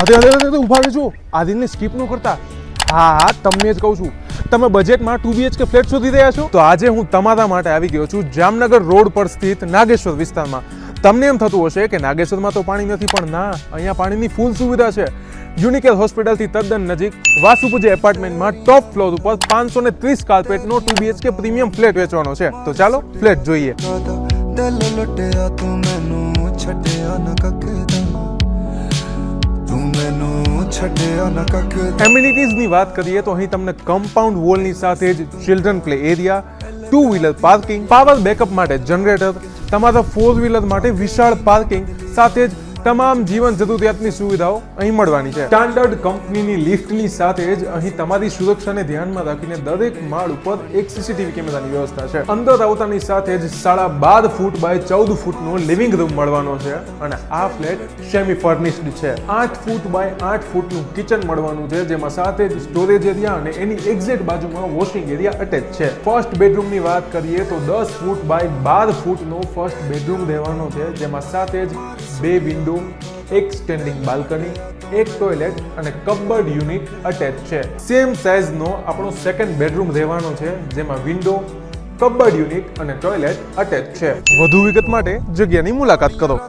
અરે અરે અરે ઊભા રહેજો. આદિલને સ્કીપ ન કરતા. હા હા, તમને જ કહું છું. તમે બજેટમાં ટુ બીએચકે ફ્લેટ શોધી રહ્યા છો? તો આજે હું તમારા માટે આવી ગયો છું જામનગર રોડ પર સ્થિત નાગેશ્વર વિસ્તારમાં. તમને એમ થતું હશે કે નાગેશ્વરમાં તો પાણી નથી, પણ ના, અહીંયા પાણીની ફૂલ સુવિધા છે. યુનિકેલ હોસ્પિટલથી તદ્દન નજીક વાસુપુજે એપાર્ટમેન્ટમાં ટોપ ફ્લોર ઉપર પાંચસો ને ત્રીસ કાર્પેટનો ટુ બીએચકે પ્રીમિયમ ફ્લેટ વેચવાનો છે. તો ચાલો ફ્લેટ જોઈએ. છડ્યા ન કક એમ્યુનિટીઝની વાત કરીએ તો અહીં તમને કમ્પાઉન્ડ વોલની સાથે જ children play area two wheeler parking power backup માટે જનરેટર તમારા ફોર વ્હીલર માટે વિશાળ પાર્કિંગ સાથે જ તમામ જીવન જરૂરિયાતની સુવિધાઓ અહીં મળવાની છે. સ્ટાન્ડર્ડ કંપનીની લિફ્ટની સાથે જ અહીં તમારી સુરક્ષાને ધ્યાનમાં રાખીને દરેક માળ ઉપર એક સીસીટીવી કેમેરાની વ્યવસ્થા છે. અંદર આવતાની સાથે જ સાડા બાર ફૂટ બાય ચૌદ ફૂટનો લિવિંગ રૂમ મળવાનો છે અને આ ફ્લેટ સેમી ફર્નિશ્ડ છે. આઠ ફૂટ બાય આઠ ફૂટનું કિચન મળવાનું છે, જેમાં સાથે જ સ્ટોરેજ એરિયા અને એની એક્ઝેક્ટ બાજુમાં વોશિંગ એરિયા અટેચ છે. ફર્સ્ટ બેડરૂમની વાત કરીએ તો દસ ફૂટ બાય બાર ફૂટનો ફર્સ્ટ બેડરૂમ રહેવાનો છે, જેમાં સાથે જ બે વિન્ડો એક સ્ટેન્ડિંગ બાલ્કની એક ટોયલેટ અને કબર્ડ યુનિટ અટેચ છે. સેમ સાઇઝનો આપણો સેકન્ડ બેડરૂમ રહેવાનો છે, જેમાં વિન્ડો કબર્ડ યુનિટ અને ટોયલેટ અટેચ છે. વધુ વિગત માટે જગ્યાની મુલાકાત કરો.